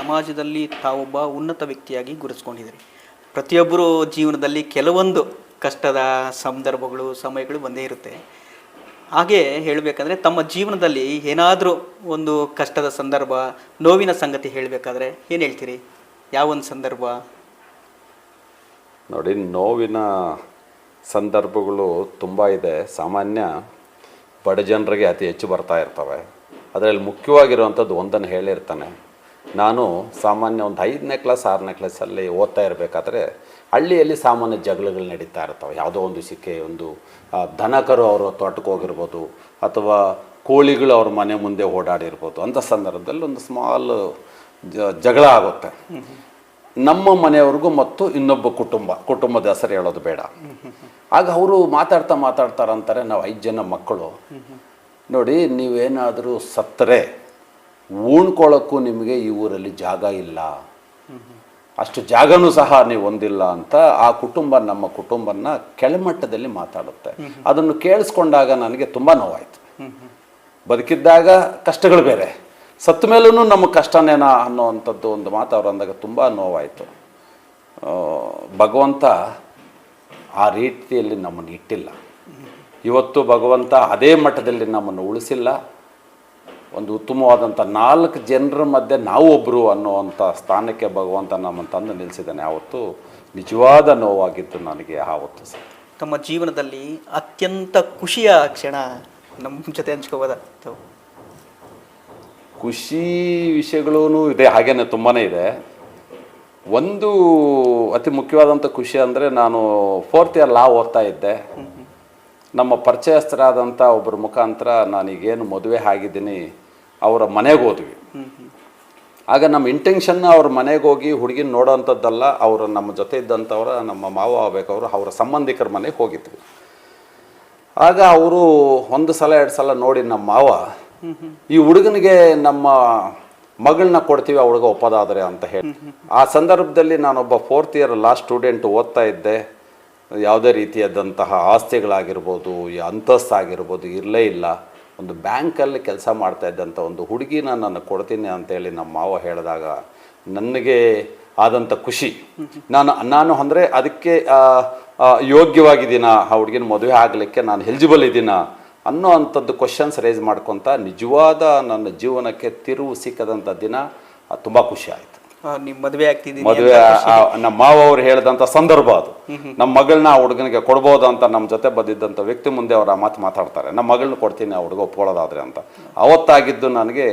ಸಮಾಜದಲ್ಲಿ ತಾವೊಬ್ಬ ಉನ್ನತ ವ್ಯಕ್ತಿಯಾಗಿ ಗುರುತಿಸ್ಕೊಂಡಿದ್ದೀರಿ. ಪ್ರತಿಯೊಬ್ಬರು ಜೀವನದಲ್ಲಿ ಕೆಲವೊಂದು ಕಷ್ಟದ ಸಂದರ್ಭಗಳು, ಸಮಯಗಳು ಒಂದೇ ಇರುತ್ತೆ. ಹಾಗೆ ಹೇಳಬೇಕಂದ್ರೆ ತಮ್ಮ ಜೀವನದಲ್ಲಿ ಏನಾದರೂ ಒಂದು ಕಷ್ಟದ ಸಂದರ್ಭ, ನೋವಿನ ಸಂಗತಿ ಹೇಳಬೇಕಾದ್ರೆ ಏನು ಹೇಳ್ತೀರಿ? ಯಾವ ಒಂದು ಸಂದರ್ಭ? ನೋಡಿ, ನೋವಿನ ಸಂದರ್ಭಗಳು ತುಂಬ ಇದೆ. ಸಾಮಾನ್ಯ ಬಡ ಜನರಿಗೆ ಅತಿ ಹೆಚ್ಚು ಬರ್ತಾ ಇರ್ತವೆ. ಅದರಲ್ಲಿ ಮುಖ್ಯವಾಗಿರುವಂಥದ್ದು ಒಂದನ್ನು ಹೇಳಿರ್ತಾನೆ. ನಾನು ಸಾಮಾನ್ಯ ಒಂದು ಐದನೇ ಕ್ಲಾಸ್, ಆರನೇ ಕ್ಲಾಸಲ್ಲಿ ಓದ್ತಾ ಇರಬೇಕಾದ್ರೆ ಹಳ್ಳಿಯಲ್ಲಿ ಸಾಮಾನ್ಯ ಜಗಳಗಳು ನಡೀತಾ ಇರ್ತವೆ. ಯಾವುದೋ ಒಂದು ಸಿಕ್ಕೆ ಒಂದು ದನಕರು ಅವರು ತೋಟಕ್ಕೆ ಹೋಗಿರ್ಬೋದು ಅಥವಾ ಕೋಳಿಗಳು ಅವ್ರ ಮನೆ ಮುಂದೆ ಓಡಾಡಿರ್ಬೋದು. ಅಂಥ ಸಂದರ್ಭದಲ್ಲಿ ಒಂದು ಸ್ಮಾಲ್ ಜಗಳ ಆಗುತ್ತೆ. ನಮ್ಮ ಮನೆಯವ್ರಿಗೂ ಮತ್ತು ಇನ್ನೊಬ್ಬ ಕುಟುಂಬ, ಕುಟುಂಬದ ಹೆಸರು ಹೇಳೋದು ಬೇಡ. ಆಗ ಅವರು ಮಾತಾಡ್ತಾ ಮಾತಾಡ್ತಾರಂತಾರೆ ನಾವು ಐದು ಜನ ಮಕ್ಕಳು. ನೋಡಿ, ನೀವೇನಾದರೂ ಸತ್ತರೆ ಉಣ್ಕೊಳ್ಳೋಕ್ಕೂ ನಿಮಗೆ ಈ ಊರಲ್ಲಿ ಜಾಗ ಇಲ್ಲ. ಅಷ್ಟು ಜಾಗನೂ ಸಹ ನೀವು ಹೊಂದಿಲ್ಲ ಅಂತ ಆ ಕುಟುಂಬ ನಮ್ಮ ಕುಟುಂಬನ ಕೆಳಮಟ್ಟದಲ್ಲಿ ಮಾತಾಡುತ್ತೆ. ಅದನ್ನು ಕೇಳಿಸ್ಕೊಂಡಾಗ ನನಗೆ ತುಂಬ ನೋವಾಯಿತು. ಬದುಕಿದ್ದಾಗ ಕಷ್ಟಗಳು ಬೇರೆ. ಸತ್ತ ಮೇಲೂ ನಮ್ಮ ಕಷ್ಟನೇನಾ ಅನ್ನೋವಂಥದ್ದು ಒಂದು ಮಾತು ಅವ್ರು ಅಂದಾಗ ತುಂಬ ನೋವಾಯಿತು. ಭಗವಂತ ಆ ರೀತಿಯಲ್ಲಿ ನಮ್ಮನ್ನು ಇಟ್ಟಿಲ್ಲ. ಇವತ್ತು ಭಗವಂತ ಅದೇ ಮಟ್ಟದಲ್ಲಿ ನಮ್ಮನ್ನು ಉಳಿಸಿಲ್ಲ. ಒಂದು ಉತ್ತಮವಾದಂಥ ನಾಲ್ಕು ಜನರ ಮಧ್ಯೆ ನಾವು ಒಬ್ಬರು ಅನ್ನುವಂಥ ಸ್ಥಾನಕ್ಕೆ ಭಗವಂತ ನಮ್ಮನ್ನು ತಂದು ನಿಲ್ಲಿಸಿದ್ದಾನೆ. ಆವತ್ತು ನಿಜವಾದ ನೋವಾಗಿತ್ತು ನನಗೆ ಆವತ್ತು ಸರ್ ತಮ್ಮ ಜೀವನದಲ್ಲಿ ಅತ್ಯಂತ ಖುಷಿಯ ಕ್ಷಣ ನಮ್ಮ ಜೊತೆ ಹಂಚ್ಕೋಬೋದ? ತಾವು ಖುಷಿ ವಿಷಯಗಳೂ ಇದೆ ಹಾಗೇನೆ ತುಂಬಾ ಇದೆ. ಒಂದು ಅತಿ ಮುಖ್ಯವಾದಂಥ ಖುಷಿ ಅಂದರೆ ನಾನು ಫೋರ್ತ್ ಇಯರ್ ಲಾ ಓದ್ತಾ ಇದ್ದೆ. ನಮ್ಮ ಪರಿಚಯಸ್ಥರಾದಂಥ ಒಬ್ಬರ ಮುಖಾಂತರ ನಾನೀಗೇನು ಮದುವೆ ಆಗಿದ್ದೀನಿ, ಅವರ ಮನೆಗೆ ಹೋದ್ವಿ. ಆಗ ನಮ್ಮ ಇಂಟೆನ್ಷನ್ ಅವ್ರ ಮನೆಗೆ ಹೋಗಿ ಹುಡುಗಿನ ನೋಡೋವಂಥದ್ದಲ್ಲ ಅವರು ನಮ್ಮ ಜೊತೆ ಇದ್ದಂಥವ್ರ, ನಮ್ಮ ಮಾವ ಆಗಬೇಕವ್ರು, ಅವರ ಸಂಬಂಧಿಕರ ಮನೆಗೆ ಹೋಗಿದ್ವಿ. ಆಗ ಅವರು ಒಂದು ಸಲ, ಎರಡು ಸಲ ನೋಡಿ ನಮ್ಮ ಮಾವ, ಈ ಹುಡುಗನಿಗೆ ನಮ್ಮ ಮಗಳನ್ನ ಕೊಡ್ತೀವಿ, ಆ ಹುಡುಗ ಒಪ್ಪದಾದರೆ ಅಂತ ಹೇಳಿ. ಆ ಸಂದರ್ಭದಲ್ಲಿ ನಾನೊಬ್ಬ ಫೋರ್ತ್ ಇಯರ್ ಲಾಸ್ಟ್ ಸ್ಟೂಡೆಂಟ್ ಓದ್ತಾ ಇದ್ದೆ. ಯಾವುದೇ ರೀತಿಯಾದಂತಹ ಆಸ್ತಿಗಳಾಗಿರ್ಬೋದು ಅಂತಸ್ತಾಗಿರ್ಬೋದು ಇರಲೇ ಇಲ್ಲ. ಒಂದು ಬ್ಯಾಂಕಲ್ಲಿ ಕೆಲಸ ಮಾಡ್ತಾ ಇದ್ದಂಥ ಒಂದು ಹುಡುಗಿನ ನಾನು ಕೊಡ್ತೀನಿ ಅಂತೇಳಿ ನಮ್ಮ ಮಾವ ಹೇಳಿದಾಗ ನನಗೆ ಆದಂಥ ಖುಷಿ. ನಾನು ನಾನು ಅಂದರೆ ಅದಕ್ಕೆ ಯೋಗ್ಯವಾಗಿದ್ದೀನಾ? ಆ, ಹುಡುಗಿನ ಮದುವೆ ಆಗಲಿಕ್ಕೆ ನಾನು ಎಲಿಜಿಬಲ್ ಇದ್ದೀನಾ? ಅನ್ನೋ ಅಂಥದ್ದು ಕ್ವಶನ್ಸ್ ರೈಸ್ ಮಾಡ್ಕೊತ ನಿಜವಾದ ನನ್ನ ಜೀವನಕ್ಕೆ ತಿರುವು ಸಿಕ್ಕದಂಥ ದಿನ ತುಂಬ ಖುಷಿ ಆಯಿತು. ಮದುವೆ ಆಗ್ತಿದ್ದೀನಿ ಮದುವೆ ನಮ್ಮ ಮಾವ ಅವ್ರು ಹೇಳಿದಂತ ಸಂದರ್ಭ ಅದು. ನಮ್ಮ ಮಗಳನ್ನ ಆ ಹುಡುಗನಿಗೆ ಕೊಡ್ಬೋದು ಅಂತ ನಮ್ಮ ಜೊತೆ ಬಂದಿದ್ದಂಥ ವ್ಯಕ್ತಿ ಮುಂದೆ ಅವ್ರು ಆ ಮಾತು ಮಾತಾಡ್ತಾರೆ. ನಮ್ಮ ಮಗಳನ್ನ ಕೊಡ್ತೀನಿ ಆ ಹುಡುಗ ಒಪ್ಕೊಳ್ಳೋದಾದ್ರೆ ಅಂತ. ಅವತ್ತಾಗಿದ್ದು ನನಗೆ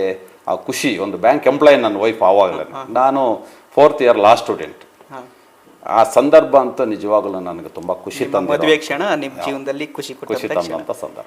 ಆ ಖುಷಿ ಒಂದು ಬ್ಯಾಂಕ್ ಎಂಪ್ಲಾಯ್ ನನ್ನ ವೈಫ್ ಆವಾಗಲೇ. ನಾನು ಫೋರ್ತ್ ಇಯರ್ ಲಾಸ್ಟ್ ಸ್ಟೂಡೆಂಟ್ ಆ ಸಂದರ್ಭ ಅಂತ ನಿಜವಾಗಲೂ ನನಗೆ ತುಂಬ ಖುಷಿ ತಂದ ಮದುವೆ ಕ್ಷಣ ನಿಮ್ಮ ಜೀವನದಲ್ಲಿ ಖುಷಿ ಖುಷಿ ತಂದಂಥ ಸಂದರ್ಭ.